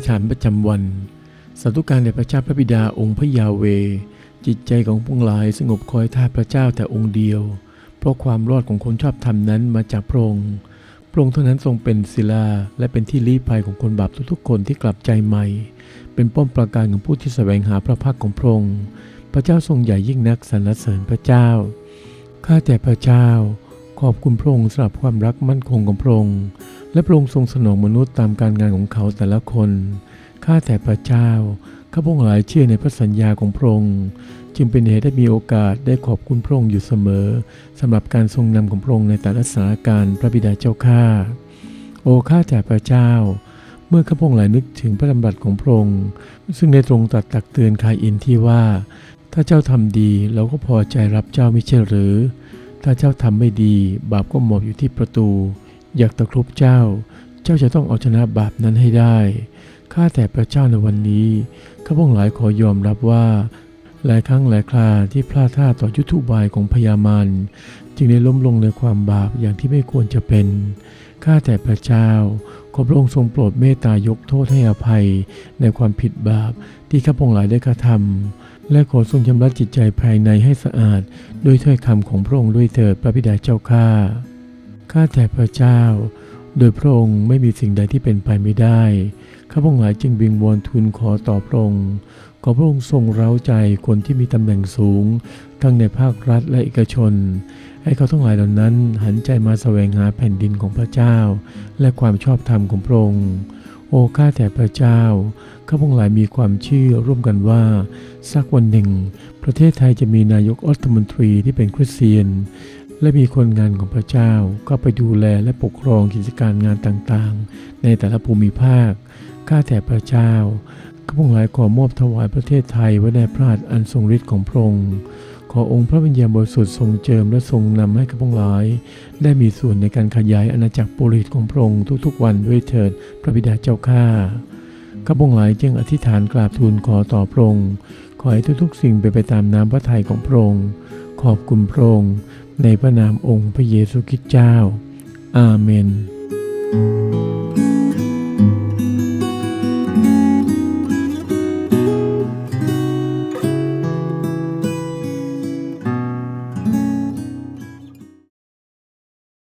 ษฐานประจำวันสาธุการแด่พระเจ้าพระบิดาองค์พระยาเว จิตใจของพวกหลายสงบคอยท่าพระเจ้าแต่องค์เดียว เพราะความรอดของคนชอบธรรมนั้นมาจากพระองค์พระองค์เท่านั้นทรงเป็นศิลาและเป็นที่ลี้ภัยของคนบาปทุกๆคนที่กลับใจใหม่ เป็นป้อมปราการของผู้ที่แสวงหาพระพักของพระองค์พระเจ้าทรงใหญ่ยิ่งนักสรรเสริญพระเจ้าข้าแต่พระเจ้า ขอบคุณพระองค์สำหรับความรักมั่นคงของพระองค์ และพระองค์ทรงสนองมนุษย์ตามการงานของเขาแต่ละคน ข้าแต่พระเจ้า ข้าพงหลายเชื่อในพระสัญญาของพระองค์ จึงเป็นเหตุได้มีโอกาสได้ขอบคุณพระองค์อยู่เสมอสำหรับการทรงนำของพระองค์ในแต่ละสถานการณ์พระบิดาเจ้าข้า โอ้ข้าแต่พระเจ้า เมื่อข้าพงหลายนึกถึงพระดำรัสของพระองค์ ซึ่งได้ตรงตัดตักเตือนคายอินที่ว่า ถ้าเจ้าทำดีเราก็พอใจรับเจ้าไม่ใช่หรือ ถ้าเจ้าทำไม่ดี บาปก็หมอบอยู่ที่ประตู อยากตะครุบเจ้า เจ้าจะต้องเอาชนะบาปนั้นให้ได้ ข้าแต่พระเจ้าในวันนี้ ข้าพงหลายขอยอมรับว่า หลายครั้งหลายคราที่พลาดท่าต่อยุทธุบายของพญามารจึงได้ล้มลงในความบาปอย่างที่ไม่ควรจะเป็น ข้าแต่พระเจ้า ขอพระองค์ทรงโปรดเมตตายกโทษให้อภัยในความผิดบาปที่ข้าพงหลายได้กระทำและขอทรงชำระจิตใจภายในให้สะอาด ด้วยถ้อยคำของพระองค์ด้วยเถิดพระบิดาเจ้าข้า ข้าแต่พระเจ้า โดยพระองค์ไม่มีสิ่งใดที่เป็นไปไม่ได้ ข้าพงหลายจึงบิงวอนทูลขอต่อพระองค์ขอพระองค์ทรงเร้าใจคนที่มีตำแหน่งสูง ทั้งในภาครัฐและเอกชน ให้เขาทั้งหลายเหล่านั้นหันใจมาแสวงหาแผ่นดินของพระเจ้า และความชอบธรรมของพระองค์โอ้ข้าแต่พระเจ้าข้าพงหลายมีความเชื่อร่วมกันว่า สักวันหนึ่ง ประเทศไทยจะมีนายกรัฐมนตรีที่เป็นคริสเตียน และมีคนงานของพระเจ้าก็ไปดูแลและปกครองกิจการงานต่างๆ ในแต่ละภูมิภาค ข้าแต่พระเจ้าข้าพงหลายขอมอบถวายประเทศไทยไว้ในพระหัตถ์อันทรงฤทธิ์ของพระองค์ ขอองค์พระวิญญาณบริสุทธิ์ทรงเจิมและทรงนำให้ข้าพงหลาย ได้มีส่วนในการขยายอาณาจักรปุริตของพระองค์ทุกๆ วันด้วยเถิดพระบิดาเจ้าข้าข้าพงหลายจึงอธิษฐานกราบทูลขอต่อพระองค์ ขอให้ทุกๆ สิ่งเป็นไปตามน้ำพระทัยของพระองค์ ขอบคุณพระองค์ ในพระนามองค์พระเยซูคริสต์เจ้า อาเมน